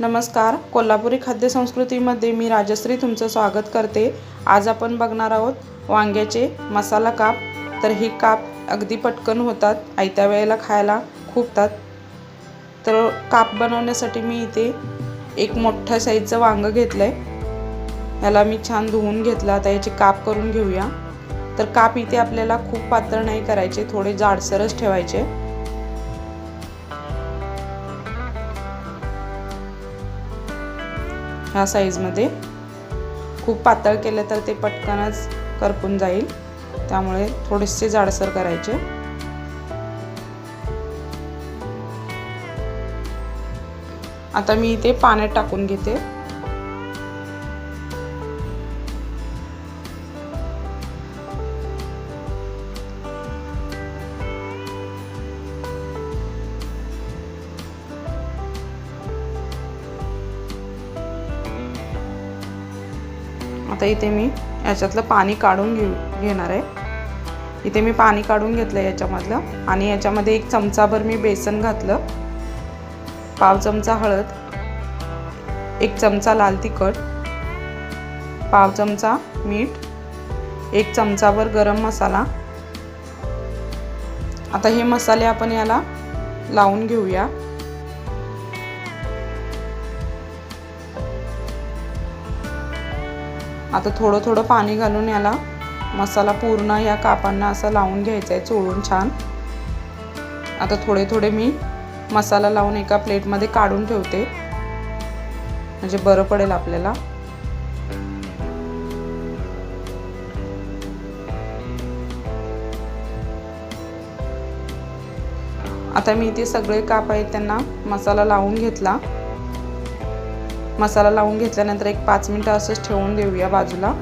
नमस्कार. कोल्हापुरी खाद्यसंस्कृतीमध्ये मी राजश्री तुमचं स्वागत करते. आज आपण बघणार आहोत वांग्याचे मसाला काप. तर हे काप अगदी पटकन होतात आयत्या वेळेला खायला खूपतात. तर काप बनवण्यासाठी मी इथे एक मोठ्या साईजचं वांगं घेतलं आहे याला मी छान धुवून घेतलं. आता याचे काप करून घेऊया. तर काप इथे आपल्याला खूप पातळ नाही करायचे थोडे जाडसरच ठेवायचे. ह्या साईजमध्ये खूप पातळ केलं तर ते पटकनच करपून जाईल. त्यामुळे थोडेसे जाडसर करायचे. आता मी इथे पाण्यात टाकून घेते. आता इथे मी याच्यातलं पाणी काढून घेऊ घेणार आहे. इथे मी पाणी काढून घेतलं याच्यामधलं आणि याच्यामध्ये एक चमचाभर मी बेसन घातलं. पाव चमचा हळद एक चमचा लाल तिखट पाव चमचा मीठ एक चमचाभर गरम मसाला. आता हे मसाले आपण याला लावून घेऊया. आता थोडं थोडं पाणी घालून याला मसाला पूर्ण या कापांना असं लावून घ्यायचा आहे चोळून छान. आता थोडे थोडे मी मसाला लावून एका प्लेटमध्ये काढून ठेवते. म्हणजे बरं पडेल आपल्याला. आता मी इथे सगळे काप आहेत त्यांना मसाला लावून घेतला. मसाला लावून घेतल्यानंतर एक पाच मिनटं असंच ठेवून देऊया बाजूला.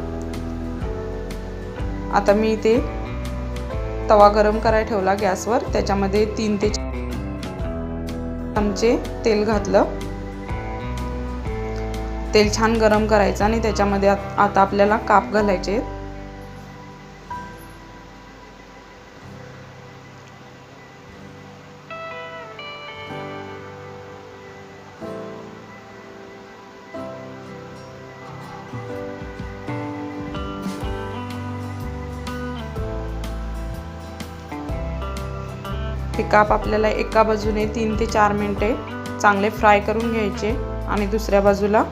आता मी इथे तवा गरम करायला ठेवला गॅसवर. त्याच्यामध्ये तीन ते चमचे तेल घातलं. तेल छान गरम करायचं आणि त्याच्यामध्ये आता आपल्याला काप घालायचे हे काप आपल्याला एका बाजूने तीन ते चार मिनटे चांगले फ्राय करून घ्यायचे आणि दुसऱ्या बाजूला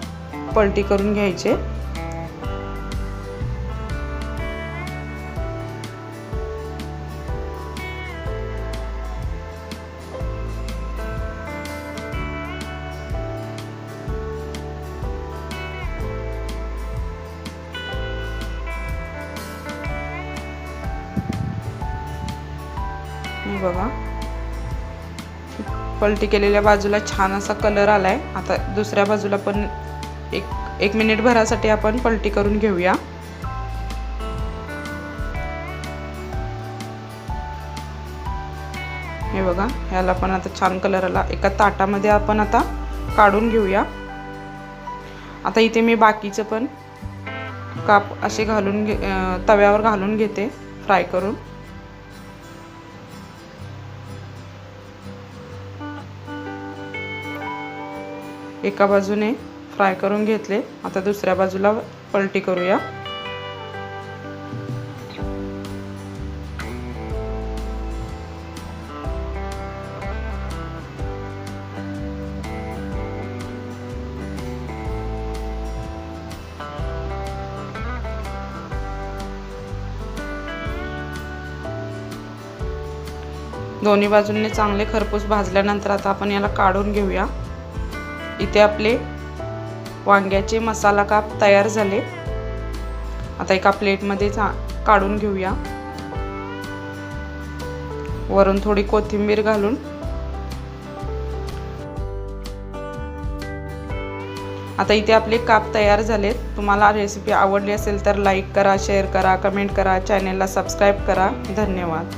पलटी करून घ्यायचे. बघा. पलटी केलेल्या बाजूला छान असा कलर आला आहे आता दुसऱ्या बाजूला पण एक एक मिनिट भरासाठी आपण पलटी करून घेऊया. हे बघा ह्याला पण आता छान कलर आला. एका ताटामध्ये आपण आता काढून घेऊया. आता इथे मी बाकीचं पण काप असे घालून घे तव्यावर घालून घेते फ्राय करून. एका बाजूने फ्राय करून घेतले. आता दुसऱ्या बाजूला पलटी करूया. दोन्ही बाजूंनी चांगले खरपूस भाजल्यानंतर आता आपण याला काढून घेऊया. इथे आपले वांग्याचे मसाला काप तयार झाले. आता एका प्लेटमध्ये काढून घेऊया. वरून थोडी कोथिंबीर घालून. आता इथे आपले काप तयार झालेत. तुम्हाला रेसिपी आवडली असेल तर लाईक करा शेअर करा कमेंट करा चॅनेलला सबस्क्राईब करा. धन्यवाद.